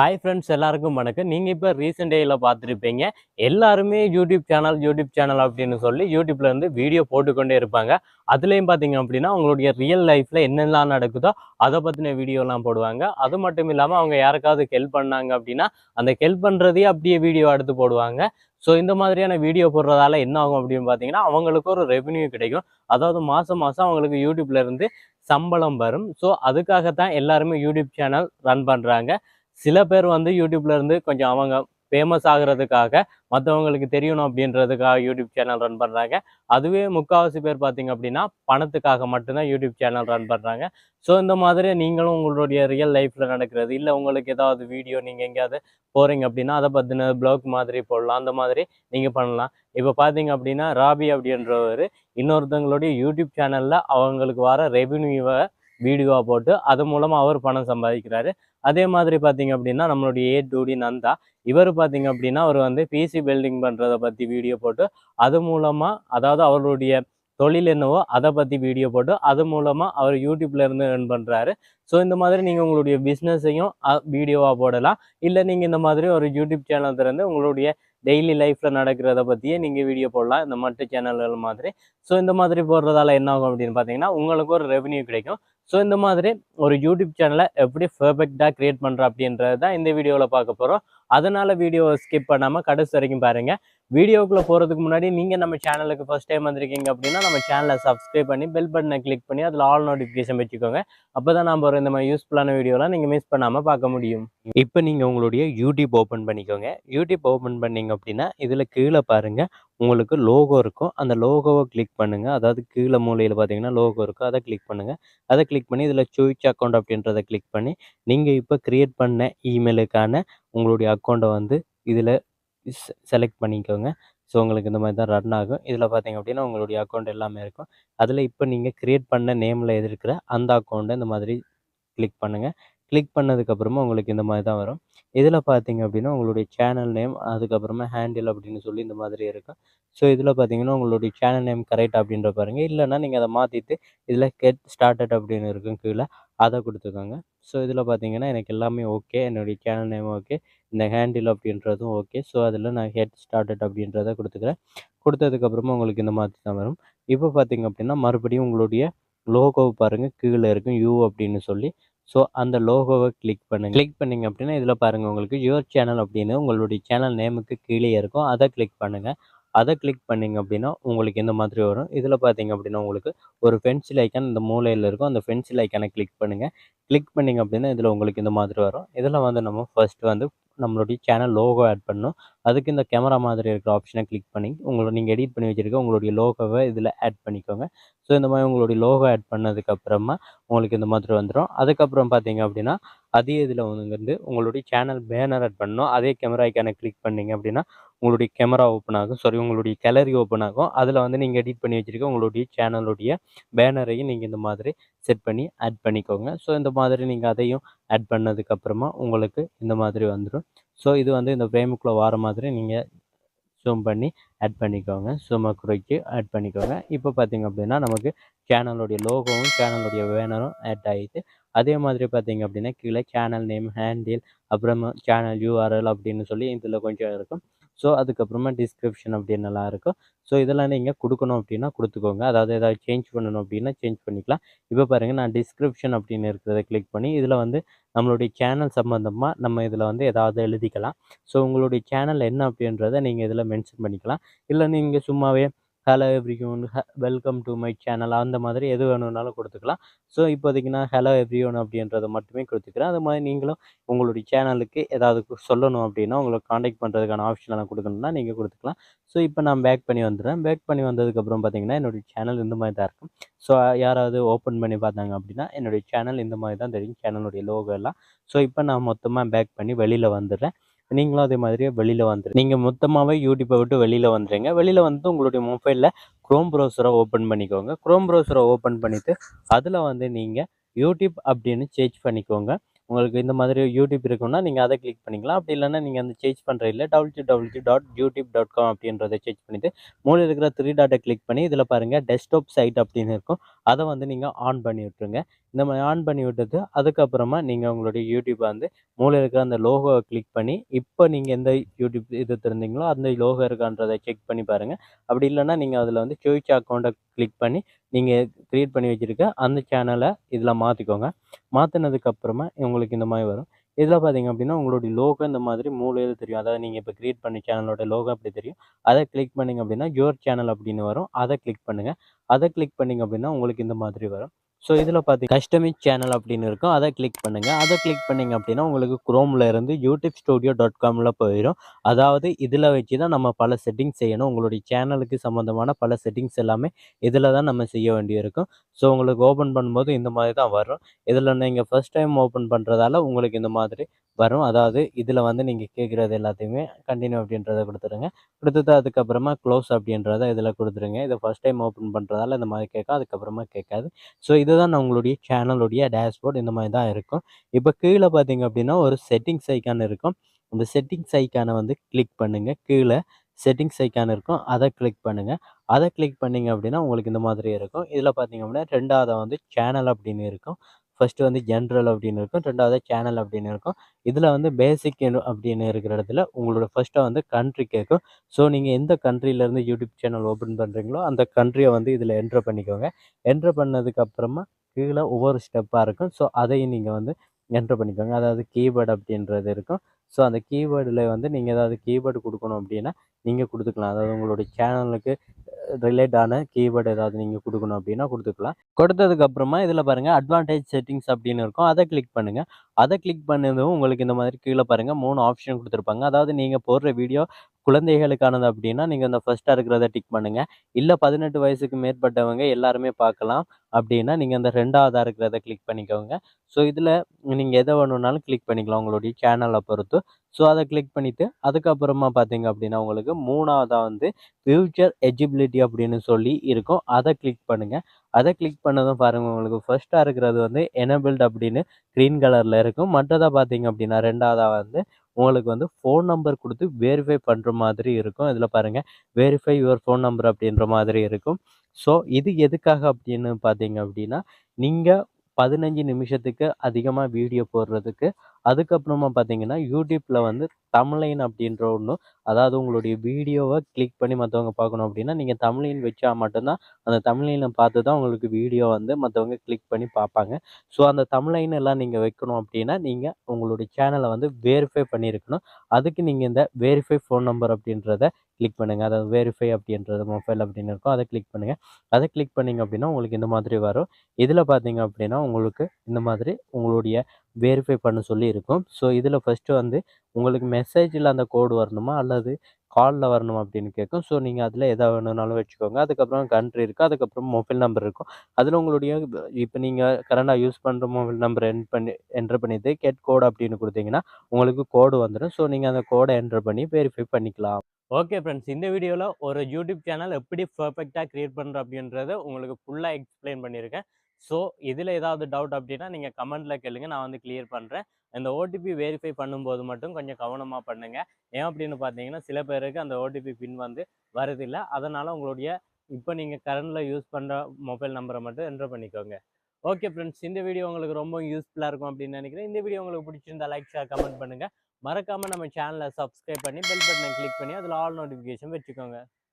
Hi friends எல்லாருக்கும் வணக்கம். நீங்கள் இப்போ ரீசெண்ட் டேயில் பார்த்துருப்பீங்க. எல்லாருமே யூடியூப் சேனல் யூடியூப் சேனல் அப்படின்னு சொல்லி யூடியூப்லேருந்து வீடியோ போட்டுக்கொண்டே இருப்பாங்க. அதுலேயும் பார்த்தீங்க அப்படின்னா அவங்களுடைய ரியல் லைஃப்பில் என்னெல்லாம் நடக்குதோ அதை பற்றின வீடியோலாம் போடுவாங்க. அது மட்டும் இல்லாமல் அவங்க யாருக்காவது ஹெல்ப் பண்ணாங்க அப்படின்னா அந்த ஹெல்ப் பண்ணுறதையே அப்படியே வீடியோ எடுத்து போடுவாங்க. ஸோ இந்த மாதிரியான வீடியோ போடுறதால என்ன ஆகும் அப்படின்னு பார்த்தீங்கன்னா அவங்களுக்கு ஒரு ரெவென்யூ கிடைக்கும். அதாவது மாதம் மாதம் அவங்களுக்கு யூடியூப்லேருந்து சம்பளம் வரும். ஸோ அதுக்காகத்தான் எல்லாருமே யூடியூப் சேனல் ரன் பண்ணுறாங்க சில பேர் வந்து யூடியூப்ல இருந்து கொஞ்சம் அவங்க ஃபேமஸ் ஆகுறதுக்காக மற்றவங்களுக்கு தெரியணும் அப்படின்றதுக்காக யூடியூப் சேனல் ரன் பண்ணுறாங்க அதுவே முக்கால்வாசி பேர் பார்த்தீங்க அப்படின்னா பணத்துக்காக மட்டும்தான் யூடியூப் சேனல் ரன் பண்ணுறாங்க ஸோ இந்த மாதிரி நீங்களும் உங்களுடைய ரியல் லைஃப்பில் நடக்கிறது இல்லை உங்களுக்கு ஏதாவது வீடியோ நீங்கள் எங்கேயாவது போகிறீங்க அப்படின்னா அதை பற்றின ப்ளாக் மாதிரி போடலாம் அந்த மாதிரி நீங்கள் பண்ணலாம். இப்போ பார்த்தீங்க அப்படின்னா ராபி அப்படின்றவர் இன்னொருத்தவங்களுடைய யூடியூப் சேனலில் அவங்களுக்கு வர ரெவின்யூவை வீடியோவாக போட்டு அது மூலமாக அவர் பணம் சம்பாதிக்கிறாரு. அதே மாதிரி பார்த்தீங்க அப்படின்னா நம்மளுடைய ஏ டூடி நந்தா இவர் பார்த்தீங்க அப்படின்னா அவர் வந்து பிசி பில்டிங் பண்ணுறதை பற்றி வீடியோ போட்டு அது மூலமாக அதாவது அவருடைய தொழில் என்னவோ அதை பற்றி வீடியோ போட்டு அது மூலமாக அவர் யூடியூப்லேருந்து ஏர்ன் பண்ணுறாரு ஸோ இந்த மாதிரி நீங்கள் உங்களுடைய பிஸ்னஸையும் வீடியோவாக போடலாம். இல்லை நீங்கள் இந்த மாதிரி ஒரு யூடியூப் சேனல் திறந்து உங்களுடைய டெய்லி லைஃப்பில் நடக்கிறத பற்றியே நீங்கள் வீடியோ போடலாம். இந்த மற்ற சேனல்கள் மாதிரி. ஸோ இந்த மாதிரி போடுறதால என்ன ஆகும் அப்படின்னு பார்த்தீங்கன்னா உங்களுக்கு ஒரு ரெவன்யூ கிடைக்கும். ஸோ இந்த மாதிரி ஒரு யூடியூப் சேனலை எப்படி பெர்ஃபெக்டாக க்ரியேட் பண்ணுற அப்படின்றது தான் இந்த வீடியோவில் பார்க்க போகிறோம் அதனால் வீடியோவை ஸ்கிப் பண்ணாமல் கடைசி வரைக்கும் பாருங்கள் வீடியோக்குள்ளே போகிறதுக்கு முன்னாடி நீங்கள் நம்ம சேனலுக்கு ஃபஸ்ட் டைம் வந்திருக்கீங்க அப்படின்னா நம்ம சேனலை சப்ஸ்கிரைப் பண்ணி பெல் பட்டனை கிளிக் பண்ணி அதில் ஆல் நோட்டிஃபிகேஷன் வச்சுக்கோங்க. அப்போ தான் நம்ம ஒரு இந்த மாதிரி யூஸ்ஃபுல்லான வீடியோலாம் நீங்கள் மிஸ் பண்ணாமல் பார்க்க முடியும். இப்போ நீங்கள் உங்களுடைய யூடியூப் ஓப்பன் பண்ணிக்கோங்க. யூடியூப் ஓப்பன் பண்ணிங்க அப்படின்னா இதில் கீழே பாருங்கள் உங்களுக்கு லோகோ இருக்கும். அந்த லோகோவை கிளிக் பண்ணுங்கள் அதாவது கீழே மூலையில் பார்த்தீங்கன்னா லோகோ இருக்கும். அதை கிளிக் பண்ணுங்கள் அதை கிளிக் பண்ணி இதில் சுவிச் அக்கௌண்ட் அப்படின்றத கிளிக் பண்ணி நீங்கள் இப்போ க்ரியேட் பண்ண இமெயிலுக்கான உங்களுடைய அக்கௌண்ட்டை வந்து இதில் செலக்ட் பண்ணிக்கோங்க. ஸோ உங்களுக்கு இந்த மாதிரி தான் ரன் ஆகும். இதில் பார்த்தீங்க அப்படின்னா உங்களுடைய அக்கௌண்ட் எல்லாமே இருக்கும். அதில் இப்போ நீங்கள் க்ரியேட் பண்ண நேமில் எது இருக்கிற அந்த அக்கௌண்ட்டை இந்த மாதிரி கிளிக் பண்ணுங்கள் கிளிக் பண்ணதுக்கப்புறமா உங்களுக்கு இந்த மாதிரி தான் வரும். இதில் பார்த்தீங்க அப்படின்னா உங்களுடைய சேனல் நேம் அதுக்கப்புறமா ஹேண்டில் அப்படின்னு சொல்லி இந்த மாதிரி இருக்கும். ஸோ இதில் பார்த்தீங்கன்னா உங்களுடைய சேனல் நேம் கரெக்ட் அப்படின்ற பாருங்கள் இல்லைன்னா நீங்கள் அதை மாற்றிட்டு இதில் கெட் ஸ்டார்டட் அப்படின்னு இருக்கும் கீழே அதை கொடுத்துக்கோங்க. ஸோ இதில் பார்த்தீங்கன்னா எனக்கு எல்லாமே ஓகே என்னுடைய சேனல் நேம் ஓகே இந்த ஹேண்டில் அப்படின்றதும் ஓகே ஸோ அதில் நான் ஹெட் ஸ்டார்டட் அப்படின்றத கொடுத்துக்கிறேன். கொடுத்ததுக்கப்புறமா உங்களுக்கு இந்த மாதிரி தான் வரும். இப்போ பார்த்தீங்க அப்படின்னா மறுபடியும் உங்களுடைய லோகோவை பாருங்கள் கீழே இருக்கும் யூ அப்படின்னு சொல்லி ஸோ அந்த லோகோவை கிளிக் பண்ணுங்க. கிளிக் பண்ணீங்க அப்படின்னா இதில் பாருங்கள் உங்களுக்கு யுவர் சேனல் அப்படின்னு உங்களுடைய சேனல் நேமுக்கு கீழே இருக்கும். அதை கிளிக் பண்ணுங்கள் அதை கிளிக் பண்ணீங்க அப்படின்னா உங்களுக்கு இந்த மாதிரி வரும்? இதில் பார்த்தீங்க அப்படின்னா உங்களுக்கு ஒரு பென்சில் ஐக்கான் இந்த மூலையில் இருக்கும். அந்த பென்சில் ஐக்கானை கிளிக் பண்ணுங்கள் கிளிக் பண்ணீங்க அப்படின்னா இதில் உங்களுக்கு இந்த மாதிரி வரும்? இதில் வந்து நம்ம ஃபஸ்ட்டு வந்து நம்மளுடைய சேனல் லோகோ ஆட் பண்ணணும். அதுக்கு இந்த கேமரா மாதிரி இருக்கிற ஆப்ஷனை கிளிக் பண்ணி உங்களை நீங்கள் எடிட் பண்ணி வச்சுருக்க உங்களுடைய லோகோவை இதில் ஆட் பண்ணிக்கோங்க. ஸோ இந்த மாதிரி உங்களுடைய லோகோ ஆட் பண்ணதுக்கப்புறமா உங்களுக்கு இந்த மாதிரி வந்துடும் அதுக்கப்புறம் பார்த்தீங்க அப்படின்னா அதே இதில் வந்து உங்களுடைய சேனல் பேனர் ஆட் பண்ணணும். அதே கேமரா ஐக்கானை கிளிக் பண்ணிங்க அப்படின்னா உங்களுடைய கேமரா ஓப்பன் ஆகும். சாரி உங்களுடைய கேலரி ஓப்பன் ஆகும். அதில் வந்து நீங்கள் எடிட் பண்ணி வச்சுருக்க உங்களுடைய சேனலுடைய பேனரையும் நீங்கள் இந்த மாதிரி செட் பண்ணி ஆட் பண்ணிக்கோங்க. ஸோ இந்த மாதிரி நீங்கள் அதையும் ஆட் பண்ணதுக்கப்புறமா உங்களுக்கு இந்த மாதிரி வந்துடும் ஸோ இது வந்து இந்த ஃப்ரேமுக்குள்ளே வர மாதிரி நீங்கள் ஜூம் பண்ணி ஆட் பண்ணிக்கோங்க. சும்மா குறைச்சி ஆட் பண்ணிக்கோங்க. இப்போ பார்த்தீங்க அப்படின்னா நமக்கு சேனலுடைய லோகோவும் சேனலுடைய பேனரும் ஆட் ஆகிட்டு அதே மாதிரி பார்த்தீங்க அப்படின்னா கீழே சேனல் நேம் ஹேண்டில் அப்புறமா சேனல் யூஆர்எல் அப்படின்னு சொல்லி இதில் கொஞ்சம் இருக்கும். ஸோ அதுக்கப்புறமா டிஸ்கிரிப்ஷன் அப்படின்னுலாம் இருக்கும் ஸோ இதெல்லாம் நீங்கள் கொடுக்கணும் அப்படின்னா கொடுத்துக்கோங்க. அதாவது ஏதாவது சேஞ்ச் பண்ணணும் அப்படின்னா சேஞ்ச் பண்ணிக்கலாம். இப்போ பாருங்கள் நான் டிஸ்கிரிப்ஷன் அப்படின்னு இருக்கிறத கிளிக் பண்ணி இதில் வந்து நம்மளுடைய சேனல் சம்மந்தமாக நம்ம இதில் வந்து ஏதாவது எழுதிக்கலாம். ஸோ உங்களுடைய சேனல் என்ன அப்படின்றத நீங்கள் இதில் மென்ஷன் பண்ணிக்கலாம். இல்லை நீங்கள் சும்மாவே hello everyone welcome to my channel அந்த மாதிரி எது வேணும்னாலும் கொடுத்துக்கலாம். ஸோ இப்போதைக்கு நான் ஹலோ எவ்ரி ஒன் அப்படின்றத மட்டுமே கொடுத்துக்கிறேன். அது மாதிரி நீங்களும் உங்களுடைய சேனலுக்கு ஏதாவது சொல்லணும் அப்படின்னா உங்களை காண்டாக்ட் பண்ணுறதுக்கான ஆப்ஷன்லாம் கொடுக்கணும்னா நீங்கள் கொடுத்துக்கலாம். ஸோ இப்போ நான் பேக் பண்ணி வந்துடுறேன். பேக் பண்ணி வந்ததுக்கப்புறம் பார்த்தீங்கன்னா என்னுடைய சேனல் இந்த மாதிரி தான் இருக்கும். ஸோ யாராவது ஓப்பன் பண்ணி பார்த்தாங்க அப்படின்னா என்னுடைய சேனல் இந்த மாதிரி தான் தெரியும். சேனலுடைய லோகோ எல்லாம். ஸோ இப்போ நான் மொத்தமாக பேக் பண்ணி வெளியில் வந்துடுறேன். நீங்களும் அதே மாதிரியே வெளியில் வந்துடு நீங்கள் மொத்தமாகவே யூடியூப்பை விட்டு வெளியில் வந்துடுங்க வெளியில் வந்து உங்களுடைய மொபைலில் க்ரோம் ப்ரௌசரை ஓப்பன் பண்ணிக்கோங்க. க்ரோம் ப்ரௌசரை ஓப்பன் பண்ணிவிட்டு அதில் வந்து நீங்கள் யூடியூப் அப்படின்னு சேஞ்ச் பண்ணிக்கோங்க. உங்களுக்கு இந்த மாதிரி யூடியூப் இருக்குன்னா நீங்கள் அதை கிளிக் பண்ணிக்கலாம். அப்படி இல்லைன்னா நீங்கள் அந்த சேஞ்ச் பண்ணுற இல்லை W W dot YouTube dot com அப்படின்றத சேஞ்ச் பண்ணிவிட்டு மூணு இருக்கிற த்ரீ டாட்டை கிளிக் பண்ணி இதில் பாருங்கள் டெஸ்க்டாப் சைட் அப்படின்னு இருக்கும். அதை வந்து நீங்கள் ஆன் பண்ணி விட்டுருங்க. இந்த மாதிரி ஆன் பண்ணி விட்டுட்டு அதுக்கப்புறமா நீங்கள் உங்களுடைய யூடியூப்பை வந்து மூளை இருக்கிற அந்த லோகோவை கிளிக் பண்ணி இப்போ நீங்கள் எந்த யூடியூப் இது திறந்தீங்களோ அந்த லோகோ இருக்கான்றதை செக் பண்ணி பாருங்கள் அப்படி இல்லைன்னா நீங்கள் அதில் வந்து சுவிச் அக்கௌண்ட்டை கிளிக் பண்ணி நீங்கள் க்ரியேட் பண்ணி வச்சுருக்க அந்த சேனலை இதில் மாற்றிக்கோங்க மாற்றினதுக்கப்புறமா உங்களுக்கு இந்த மாதிரி வரும். இதில் பார்த்தீங்க அப்படின்னா உங்களுடைய லோகோ இந்த மாதிரி மூலையில் தெரியும். அதாவது நீங்கள் இப்போ க்ரியேட் பண்ண சேனலோட லோகோ அப்படி தெரியும். அதை கிளிக் பண்ணிங்க அப்படின்னா யுவர் சேனல் அப்படின்னு வரும். அதை கிளிக் பண்ணுங்கள் அதை கிளிக் பண்ணிங்க அப்படின்னா உங்களுக்கு இந்த மாதிரி வரும். ஸோ இதில் பார்த்தீங்க கஸ்டமைஸ் சேனல் அப்படின்னு இருக்கும். அதை கிளிக் பண்ணுங்கள் அதை கிளிக் பண்ணிங்க அப்படின்னா உங்களுக்கு குரோமில் இருந்து யூடியூப் ஸ்டூடியோ டாட் காமில் போயிடும் அதாவது இதில் வச்சு தான் நம்ம பல செட்டிங்ஸ் செய்யணும். உங்களுடைய சேனலுக்கு சம்மந்தமான பல செட்டிங்ஸ் எல்லாமே இதில் தான் நம்ம செய்ய வேண்டியிருக்கும். ஸோ உங்களுக்கு ஓப்பன் பண்ணும்போது இந்த மாதிரி தான் வரும். இதில் நீங்கள் ஃபஸ்ட் டைம் ஓப்பன் பண்ணுறதால உங்களுக்கு இந்த மாதிரி வரும். அதாவது இதில் வந்து நீங்கள் கேட்குறது எல்லாத்தையுமே கண்டினியூ அப்படின்றத கொடுத்துருங்க. கொடுத்துட்டு அதுக்கப்புறமா க்ளோஸ் அப்படின்றத இதில் கொடுத்துருங்க. இதை ஃபஸ்ட் டைம் ஓப்பன் பண்ணுறதால இந்த மாதிரி கேட்கும் அதுக்கப்புறமா கேட்காது. ஸோ இதுதான் உங்களுடைய சேனலுடைய டேஷ்போர்ட் இந்த மாதிரி தான் இருக்கும். இப்போ கீழே பார்த்தீங்க அப்படின்னா ஒரு செட்டிங்ஸ் ஐக்கான் இருக்கும். அந்த செட்டிங்ஸ் ஐக்கானை வந்து கிளிக் பண்ணுங்கள் கீழே செட்டிங்ஸ் ஐக்கான் இருக்கும். அதை கிளிக் பண்ணுங்கள் அதை கிளிக் பண்ணிங்க அப்படின்னா உங்களுக்கு இந்த மாதிரி இருக்கும். இதில் பார்த்தீங்க அப்படின்னா ரெண்டாவது வந்து சேனல் அப்படின்னு இருக்கும். ஃபஸ்ட்டு வந்து ஜென்ரல் அப்படின்னு இருக்கும் ரெண்டாவது சேனல் அப்படின்னு இருக்கும். இதில் வந்து பேசிக் அப்படின்னு இருக்கிற இடத்துல உங்களோட ஃபஸ்ட்டாக வந்து கண்ட்ரி கேட்கும். ஸோ நீங்கள் எந்த கண்ட்ரிலேருந்து யூடியூப் சேனல் ஓப்பன் பண்ணுறீங்களோ அந்த கண்ட்ரியை வந்து இதில் என்ட்ரு பண்ணிக்கோங்க. என்ட்ரு பண்ணதுக்கப்புறமா கீழே ஒவ்வொரு ஸ்டெப்பாக இருக்கும். ஸோ அதையும் நீங்கள் வந்து என்ட்ரு பண்ணிக்கோங்க. அதாவது கீபோர்டு அப்படின்றது இருக்கும். ஸோ அந்த கீபோர்டில் வந்து நீங்கள் ஏதாவது கீபோர்டு கொடுக்கணும் அப்படின்னா நீங்கள் கொடுத்துக்கலாம். அதாவது உங்களுடைய சேனலுக்கு ரிலேட்டான கீபோர்டு ஏதாவது நீங்கள் கொடுக்கணும் அப்படின்னா கொடுத்துக்கலாம். கொடுத்ததுக்கப்புறமா இதில் பாருங்கள் அட்வான்டேஜ் செட்டிங்ஸ் அப்படின்னு இருக்கும். அதை கிளிக் பண்ணுங்கள் அதை கிளிக் பண்ணதும் உங்களுக்கு இந்த மாதிரி கீழே பாருங்கள் மூணு ஆப்ஷன் கொடுத்துருப்பாங்க. அதாவது நீங்கள் போடுற வீடியோ குழந்தைகளுக்கானது அப்படின்னா நீங்கள் இந்த ஃபஸ்ட்டாக இருக்கிறத டிக் பண்ணுங்கள் இல்லை பதினெட்டு வயசுக்கு மேற்பட்டவங்க எல்லாருமே பார்க்கலாம் அப்படின்னா நீங்கள் அந்த ரெண்டாவதாக இருக்கிறத கிளிக் பண்ணிக்கோங்க. ஸோ இதில் நீங்கள் எதை வேணும்னாலும் கிளிக் பண்ணிக்கலாம் உங்களுடைய சேனலை பொறுத்து. ஸோ அதை கிளிக் பண்ணிவிட்டு அதுக்கப்புறமா பார்த்தீங்க அப்படின்னா உங்களுக்கு மூணாவதாக வந்து ஃபியூச்சர் அவைலபிலிட்டி அப்படின்னு சொல்லி இருக்கும். அதை கிளிக் பண்ணுங்கள் அதை கிளிக் பண்ணதும் பாருங்கள் உங்களுக்கு ஃபஸ்ட்டாக இருக்கிறது வந்து எனபிள்ட் அப்படின்னு க்ரீன் கலரில் இருக்கும். மற்றதாக பார்த்தீங்க அப்படின்னா ரெண்டாவதாக வந்து உங்களுக்கு வந்து ஃபோன் நம்பர் கொடுத்து வெரிஃபை பண்ணுற மாதிரி இருக்கும். இதில் பாருங்கள் வெரிஃபை யுவர் ஃபோன் நம்பர் அப்படின்ற மாதிரி இருக்கும். ஸோ இது எதுக்காக அப்படின்னு பார்த்தீங்க அப்படின்னா நீங்கள் பதினஞ்சு நிமிஷத்துக்கு அதிகமாக வீடியோ போடுறதுக்கு அதுக்கப்புறமா பார்த்தீங்கன்னா யூடியூப்பில் வந்து தமிழைன் அப்படின்ற ஒன்று அதாவது உங்களுடைய வீடியோவை கிளிக் பண்ணி மற்றவங்க பார்க்கணும் அப்படின்னா நீங்கள் தமிழின் வச்சா மட்டும்தான் அந்த தமிழினை பார்த்து தான் உங்களுக்கு வீடியோ வந்து மற்றவங்க கிளிக் பண்ணி பார்ப்பாங்க. ஸோ அந்த தமிழைன் எல்லாம் நீங்கள் வைக்கணும் அப்படின்னா நீங்கள் உங்களுடைய சேனலை வந்து வெரிஃபை பண்ணியிருக்கணும். அதுக்கு நீங்கள் இந்த வெரிஃபை ஃபோன் நம்பர் அப்படின்றத கிளிக் பண்ணுங்கள் அதாவது வெரிஃபை அப்படின்றது மொபைல் அப்படின்னு இருக்கும் அதை கிளிக் பண்ணுங்கள் அதை கிளிக் பண்ணிங்க அப்படின்னா உங்களுக்கு இந்த மாதிரி வரும். இதில் பார்த்தீங்க அப்படின்னா உங்களுக்கு இந்த மாதிரி உங்களுடைய வெரிஃபை பண்ண சொல்லி இருக்கும் ஸோ இதில் ஃபஸ்ட்டு வந்து உங்களுக்கு மெசேஜில் அந்த கோடு வரணுமா? அல்லது காலில் வரணுமா? அப்படின்னு கேட்கும். ஸோ நீங்கள் அதில் எதை வேணும்னாலும் வச்சுக்கோங்க. அதுக்கப்புறம் கண்ட்ரி இருக்குது அதுக்கப்புறம் மொபைல் நம்பர் இருக்கும். அதில் உங்களுடைய இப்போ நீங்கள் கரண்டாக யூஸ் பண்ணுற மொபைல் நம்பர் என் பண்ணி என்ட்ரு பண்ணிட்டு கெட் கோடு அப்படின்னு கொடுத்தீங்கன்னா உங்களுக்கு கோடு வந்துடும் ஸோ நீங்கள் அந்த கோடை என்ட்ரு பண்ணி வெரிஃபை பண்ணிக்கலாம். ஓகே ஃப்ரெண்ட்ஸ் இந்த வீடியோவில் ஒரு யூடியூப் சேனல் எப்படி பர்ஃபெக்டாக க்ரியேட் பண்ணுற அப்படின்றத உங்களுக்கு ஃபுல்லாக எக்ஸ்பிளைன் பண்ணியிருக்கேன். ஸோ இதில் ஏதாவது டவுட் அப்படின்னா நீங்கள் கமெண்ட்டில் கேளுங்க. நான் வந்து கிளியர் பண்ணுறேன் இந்த ஓடிபி வெரிஃபை பண்ணும்போது மட்டும் கொஞ்சம் கவனமாக பண்ணுங்கள் ஏன் அப்படின்னு பார்த்தீங்கன்னா சில பேருக்கு அந்த ஓடிபி பின் வந்து வரதில்லை அதனால் உங்களுடைய இப்போ நீங்கள் கரண்டில் யூஸ் பண்ணுற மொபைல் நம்பரை மட்டும் என்ட்ரு பண்ணிக்கோங்க. ஓகே ஃப்ரெண்ட்ஸ் இந்த வீடியோ உங்களுக்கு ரொம்ப யூஸ்ஃபுல்லாக இருக்கும் அப்படின்னு நினைக்கிறேன். இந்த வீடியோ உங்களுக்கு பிடிச்சிருந்தா லைக் ஷேர் கமெண்ட் பண்ணுங்கள் மறக்காமல் நம்ம சேனலை சப்ஸ்கிரைப் பண்ணி பெல் பட்டனை கிளிக் பண்ணி அதில் ஆல் நோட்டிஃபிகேஷன் வச்சுக்கோங்க.